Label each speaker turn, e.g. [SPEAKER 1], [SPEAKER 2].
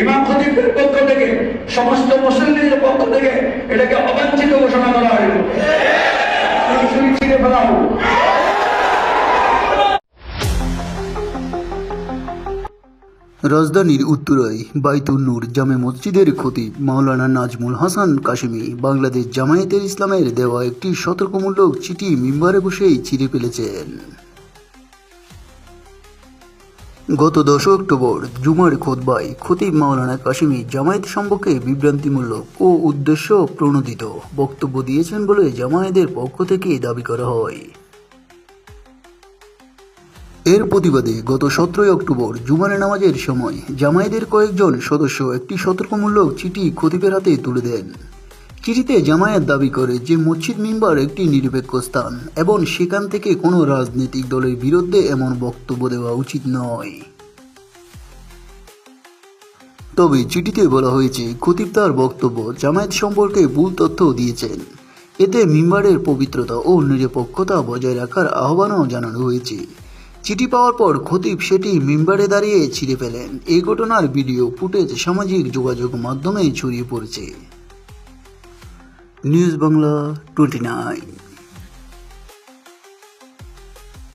[SPEAKER 1] ইমাম খতিবের পক্ষ থেকে, সমস্ত মুসলিমদের পক্ষ থেকে এটাকে অবাঞ্ছিত ঘোষণা করা হইল ছিঁড়ে ফেলা হোক
[SPEAKER 2] রাজধানীর উত্তরায় বাইতুল নূর জামে মসজিদের খতিব মাওলানা নাজমুল হাসান কাশিমি বাংলাদেশ জামায়াতের ইসলামের দেওয়া একটি সতর্কমূলক চিঠি মিম্বারে বসেই ছিঁড়ে ফেলেছেন। গত দশ অক্টোবর, জুমার খোদবায় খতিব মাওলানা কাশিমি জামায়াত সম্পর্কে বিভ্রান্তিমূলক ও উদ্দেশ্য প্রণোদিত বক্তব্য দিয়েছেন বলে জামায়াতের পক্ষ থেকে দাবি করা হয়। এর প্রতিবাদে গত সতেরোই অক্টোবর জুমারে নামাজের সময় জামায়াতের কয়েকজন সদস্য একটি সতর্কমূলক চিঠি খতিবের হাতে তুলে দেন। চিঠিতে জামায়াত দাবি করে যে মসজিদ মিম্বার একটি নিরপেক্ষ স্থান এবং সেখান থেকে কোনো রাজনৈতিক দলের বিরুদ্ধে এমন বক্তব্য দেওয়া উচিত নয়। তবে চিঠিতে বলা হয়েছে, খতিব তার বক্তব্য জামায়াত সম্পর্কে ভুল তথ্য দিয়েছেন। এতে মিম্বারের পবিত্রতা ও নিরপেক্ষতা বজায় রাখার আহ্বানও জানানো হয়েছে। চিঠি পাওয়ার পর খতিব সেটি মিম্বারে দাঁড়িয়ে ছিঁড়ে ফেলেন। এই ঘটনার ভিডিও ফুটেজ সামাজিক যোগাযোগ মাধ্যমে ছড়িয়ে পড়েছে। News Bangla twenty nine